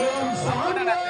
Son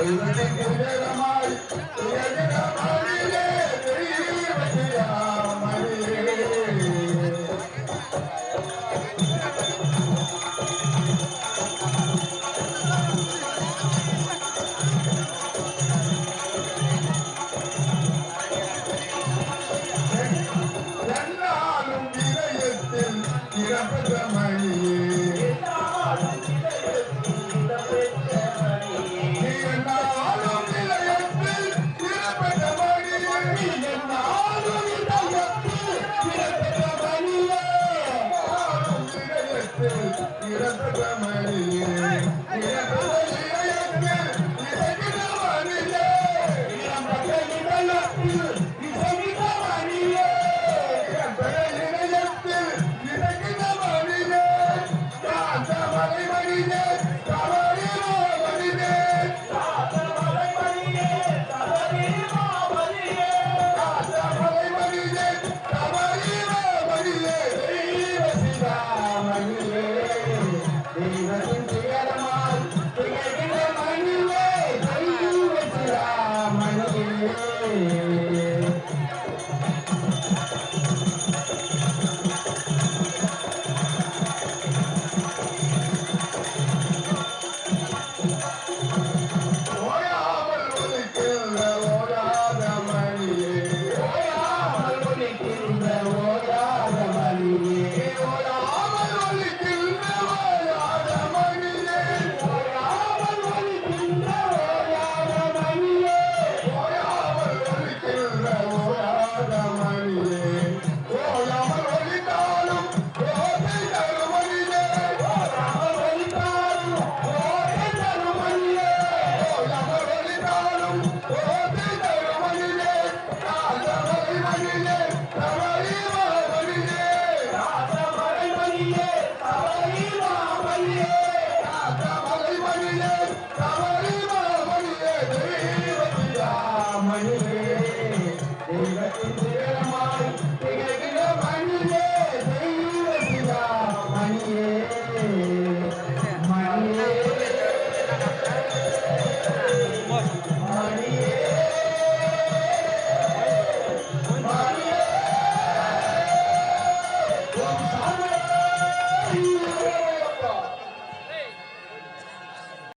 Ele não tem poder a mais. தெய்வத்தின்